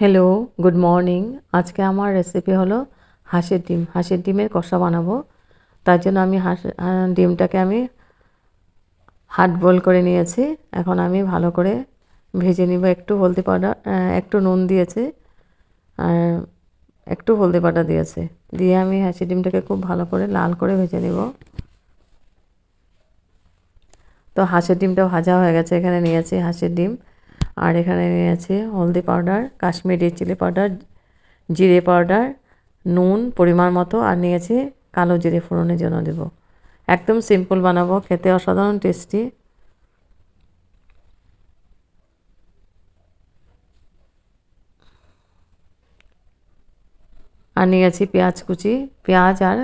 Hello good morning আজকে আমার recipe হলো হাঁসের ডিম। হাঁসের ডিমের কষা বানাবো। তার জন্য আমি হাঁস ডিমটাকে আমি হাট বল করে নিয়েছি। এখন আমি ভালো করে ভেজে নিব। একটু হলদি পাউডার একটু নুন দিয়েছি। আর একটু হলদি পাউডার দিয়েছে। দিয়ে আমি হাঁসের ডিমটাকে খুব ভালো করে লাল করে ভেজে নিব। তো হাঁসের ডিমটা ভাজা হয়ে গেছে। এখানে নিয়েছি হাঁসের ডিম। আর এখানে আছে হলদি পাউডার, কাশ্মীরি চিলি পাউডার, জিরে পাউডার, নুন পরিমাণ মতো, আর নিয়েছি কালো জিরে ফোড়নের জন্য দেব। একদম সিম্পল বানাবো, খেতে অসাধারণ টেস্টি আর নিয়ে নিয়েছি পেঁয়াজ কুচি, পেঁয়াজ আর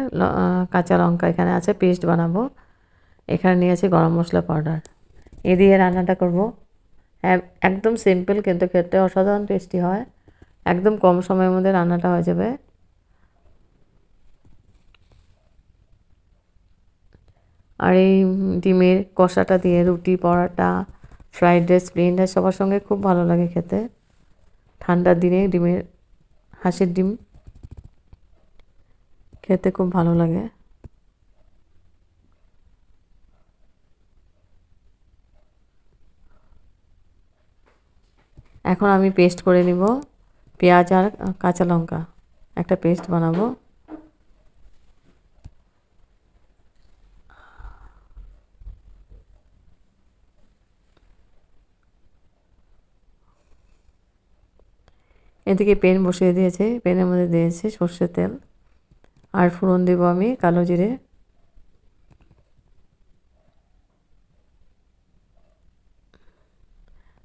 কাঁচা লঙ্কা এখানে আছে পেস্ট বানাবো। এখানে নিয়ে নিয়েছি গরম মশলা পাউডার। এ দিয়ে রান্নাটা করব। একদম সিম্পল কিন্তু খেতে অসাধারণ টেস্টি হয়। একদম কম সময়ের মধ্যে রান্নাটা হয়ে যাবে। আর এই ডিমের কষাটা দিয়ে, রুটি, পরোটা ফ্রাইড রাইস প্লেন রাইস সবার সঙ্গে খুব ভালো লাগে খেতে। ঠান্ডার দিনে ডিমের, হাঁসের ডিম খেতে খুব ভালো লাগে। এখন আমি পেস্ট করে নিব পেঁয়াজ আর কাঁচা লঙ্কা। একটা পেস্ট বানাবো। এদিকে পেন বসিয়ে দিয়েছে। পেনের মধ্যে দিয়েছে সর্ষের তেল। আর ফোড়ন দেবো আমি কালো জিরে।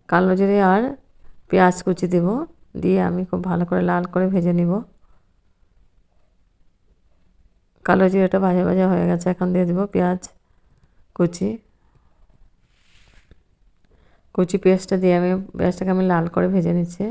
কালো জিরে আর পেঁয়াজ কুচি দেব, দিয়ে আমি খুব ভালো করে লাল করে ভেজে নিব। কালো জিরাটা ভাজা ভাজা হয়ে গেছে, এখন দিয়ে দেবো পেঁয়াজ কুচি। কুচি পেঁয়াজটা দিয়ে আমি, পেঁয়াজটাকে আমি লাল করে ভেজে নিচ্ছি।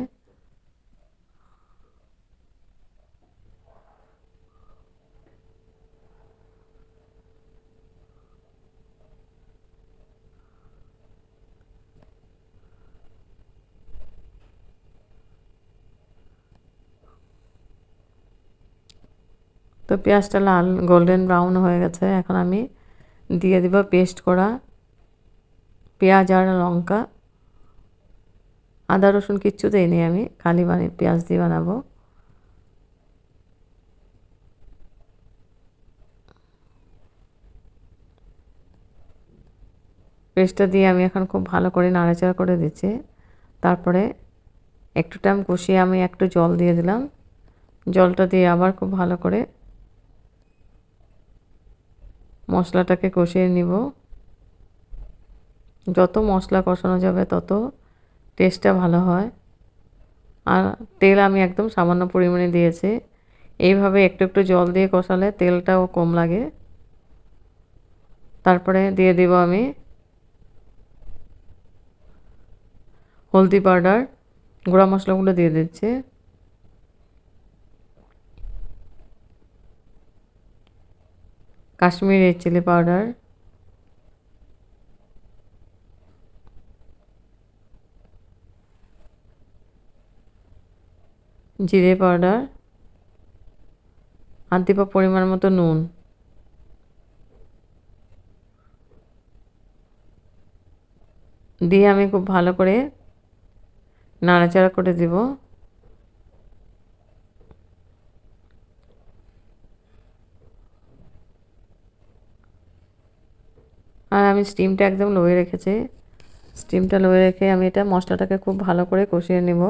তো পেঁয়াজটা লাল গোল্ডেন ব্রাউন হয়ে গেছে। এখন আমি দিয়ে দিব পেস্ট করা পেঁয়াজ আর লঙ্কা। আদা, রসুন কিচ্ছু দিইনি আমি, খালি বানি, পেঁয়াজ দিয়ে বানাবো। পেস্টটা দিয়ে আমি এখন খুব ভালো করে নাড়াচাড়া করে দিচ্ছি। তারপরে একটু টাইম কষিয়ে আমি একটু জল দিয়ে দিলাম। জলটা দিয়ে আবার খুব ভালো করে মশলাটাকে কষিয়ে নিব। যত মশলা কষানো যাবে, তত টেস্টটা ভালো হয়। আর তেল আমি একদম সামান্য পরিমাণে দিয়েছি। এইভাবে একটু একটু জল দিয়ে কষালে তেলটাও কম লাগে। তারপরে দিয়ে দিব আমি হলদি পাউডার। গুঁড়া মশলাগুলো দিয়ে দিচ্ছি। Kashmiri chilli powder. জিরে পাউডার। আর পরিমাণ মতো নুন। দিয়ে আমি খুব ভালো করে নাড়াচাড়া করে দিব আর আমি স্টিমটা একদম লোয়ে রেখেছি। স্টিমটা লোয়ে রেখে আমি এটা মশলাটাকে খুব ভালো করে কষিয়ে নেব।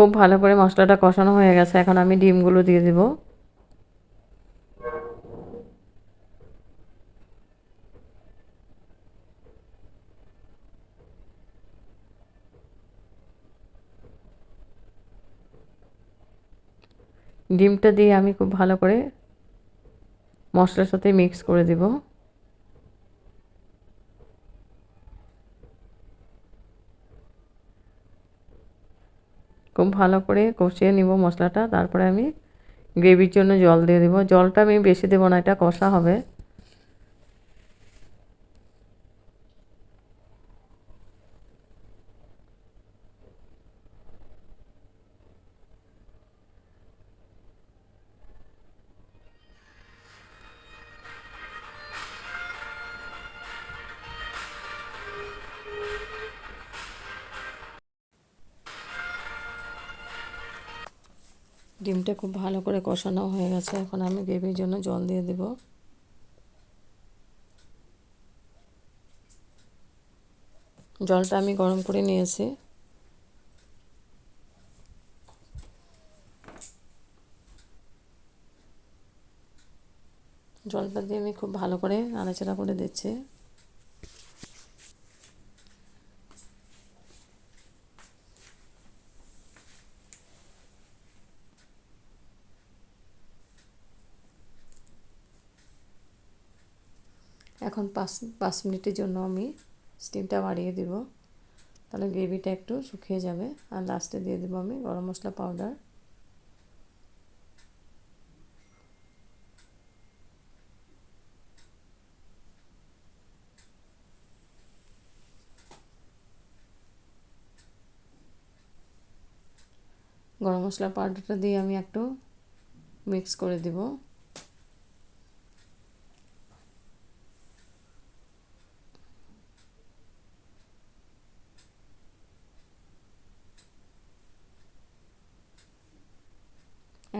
খুব ভালো করে মশলাটা কষানো হয়ে গেছে, এখন আমি ডিমগুলো দিয়ে দেব। ডিমটা দিয়ে আমি খুব ভালো করে মশলার সাথে মিক্স করে দেব। খুব ভালো করে কষিয়ে নিব মশলাটা, তারপরে আমি গ্রেভির জন্য জল দিয়ে দেবো। জলটা আমি বেশি দেবো না, এটা কষা হবে। ডিমটা খুব ভালো করে কষানো হয়ে গেছে। এখন আমি গ্রেভির জন্য জল দিয়ে দেব। জলটা আমি গরম করে নিয়েছি। জলটা দিয়ে আমি খুব ভালো করে নাড়াচাড়া করে দিচ্ছি। এখন পাঁচ পাঁচ মিনিটের জন্য আমি স্টিমটা বাড়িয়ে দিব। তাহলে গ্রেভিটা একটু শুকিয়ে যাবে। আর লাস্টে দিয়ে দেবো আমি গরম মশলা পাউডার গরম মশলা পাউডারটা দিয়ে আমি একটু মিক্স করে দেব।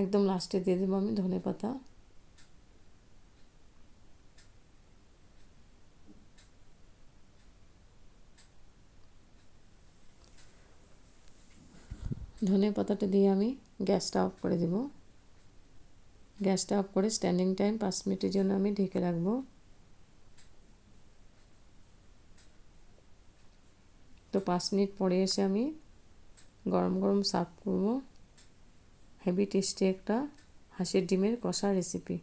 একদম লাস্টে দিয়ে দেবো আমি ধনে পাতা। ধনে পাতাটা দিয়ে আমি গ্যাসটা অফ করে দেব। গ্যাসটা অফ করে স্ট্যান্ডিং টাইম পাঁচ মিনিটের জন্য আমি ঢেকে রাখব। তো পাঁচ মিনিট পরে এসে আমি গরম গরম সার্ভ করব। হেভি টেস্টি একটা হাঁসের ডিমের কষা রেসিপি